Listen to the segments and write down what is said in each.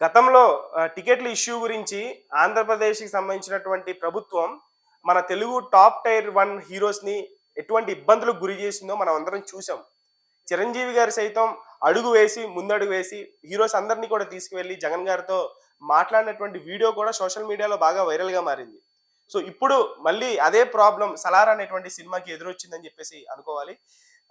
గతంలో టికెట్ల ఇష్యూ గురించి ఆంధ్రప్రదేశ్కి సంబంధించినటువంటి ప్రభుత్వం మన తెలుగు టాప్ టైర్ వన్ హీరోస్ని ఎటువంటి ఇబ్బందులకు గురి చేసిందో మనం అందరం చూసాం చిరంజీవి గారు సైతం అడుగు వేసి ముందడుగు వేసి హీరోస్ అందరినీ కూడా తీసుకువెళ్ళి జగన్ గారితో మాట్లాడినటువంటి వీడియో కూడా సోషల్ మీడియాలో బాగా వైరల్గా మారింది. సో ఇప్పుడు మళ్ళీ అదే ప్రాబ్లం సలార్ అనేటువంటి సినిమాకి ఎదురొచ్చిందని చెప్పేసి అనుకోవాలి.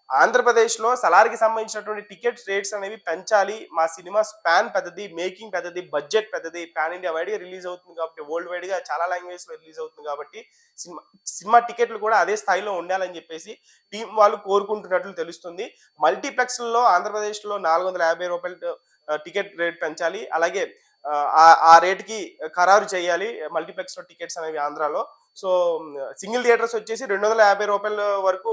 ఆంధ్రప్రదేశ్లో సలార్కి సంబంధించినటువంటి టికెట్ రేట్స్ అనేవి పెంచాలి. మా సినిమా స్పాన్ పెద్దది మేకింగ్ పెద్దది బడ్జెట్ పెద్దది పాన్ ఇండియా వైడ్గా రిలీజ్ అవుతుంది కాబట్టి వరల్డ్ వైడ్గా చాలా లాంగ్వేజ్లో రిలీజ్ అవుతుంది కాబట్టి సినిమా సినిమా టికెట్లు కూడా అదే స్థాయిలో ఉండాలని చెప్పేసి టీం వాళ్ళు కోరుకుంటున్నట్లు తెలుస్తుంది. మల్టీప్లెక్స్లో ఆంధ్రప్రదేశ్లో నాలుగు వందల యాభై రూపాయలు టికెట్ రేట్ పెంచాలి. అలాగే ఆ, రేట్కి ఖరారు చేయాలి. మల్టీప్లెక్స్లో టికెట్స్ అనేవి ఆంధ్రాలో. సో సింగిల్ థియేటర్స్ వచ్చేసి రెండు వందల యాభై రూపాయల వరకు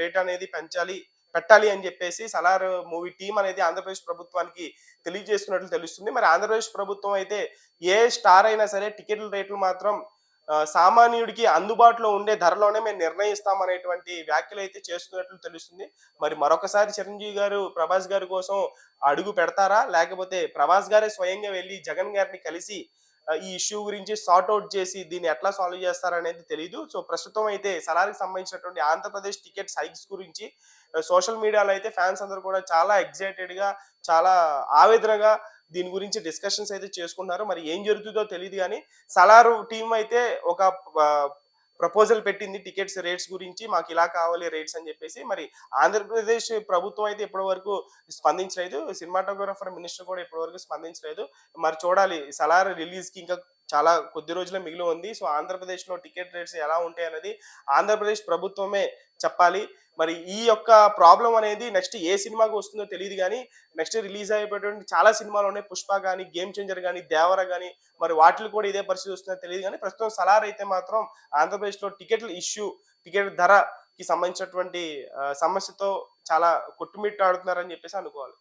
రేట్ అనేది పెంచాలి పెట్టాలి అని చెప్పేసి సలార్ మూవీ టీం అనేది ఆంధ్రప్రదేశ్ ప్రభుత్వానికి తెలియజేస్తున్నట్లు తెలుస్తుంది. మరి ఆంధ్రప్రదేశ్ ప్రభుత్వం అయితే ఏ స్టార్ అయినా సరే టికెట్ల రేట్లు మాత్రం సామాన్యుడికి అందుబాటులో ఉండే ధరలోనే మేము నిర్ణయిస్తామనేటువంటి వ్యాఖ్యలు అయితే చేస్తున్నట్లు తెలుస్తుంది. మరి మరొకసారి చిరంజీవి గారు ప్రభాస్ గారి కోసం అడుగు పెడతారా? లేకపోతే ప్రభాస్ గారే స్వయంగా వెళ్ళి జగన్ గారిని కలిసి ఈ ఇష్యూ గురించి సార్ట్ అవుట్ చేసి దీన్ని ఎట్లా సాల్వ్ చేస్తారనేది తెలియదు సో ప్రస్తుతం అయితే సలార్కి సంబంధించినటువంటి ఆంధ్రప్రదేశ్ టికెట్ హైక్స్ గురించి సోషల్ మీడియాలో అయితే ఫ్యాన్స్ అందరూ కూడా చాలా ఎగ్జైటెడ్గా చాలా ఆవేదనగా దీని గురించి డిస్కషన్స్ అయితే చేసుకుంటున్నారు. మరి ఏం జరుగుతుందో తెలియదు కానీ సలారు టీం అయితే ఒక ప్రపోజల్ పెట్టింది టికెట్స్ రేట్స్ గురించి మాకు ఇలా కావాలి రేట్స్ అని చెప్పేసి మరి ఆంధ్రప్రదేశ్ ప్రభుత్వం అయితే ఇప్పటి వరకు స్పందించలేదు సినిమాటోగ్రాఫర్ మినిస్టర్ కూడా ఇప్పటి వరకు స్పందించలేదు. మరి చూడాలి సలార్ రిలీజ్కి ఇంకా చాలా కొద్ది రోజుల మిగిలి ఉంది. సో ఆంధ్రప్రదేశ్లో టికెట్ రేట్స్ ఎలా ఉంటాయి అనేది ఆంధ్రప్రదేశ్ ప్రభుత్వమే చెప్పాలి. మరి ఈ యొక్క ప్రాబ్లం అనేది నెక్స్ట్ ఏ సినిమాకి వస్తుందో తెలియదు కానీ నెక్స్ట్ రిలీజ్ అయిపోయేటువంటి చాలా సినిమాలు ఉన్నాయి. పుష్ప కానీ గేమ్ చేంజర్ కానీ దేవర కానీ మరి వాటిలో కూడా ఇదే పరిస్థితి వస్తుందో తెలియదు కానీ ప్రస్తుతం సలార్ అయితే మాత్రం ఆంధ్రప్రదేశ్లో టికెట్ల ఇష్యూ టికెట్ ధరకి సంబంధించినటువంటి సమస్యతో చాలా కొట్టుమిట్టాడుతున్నారని చెప్పేసి అనుకోవాలి.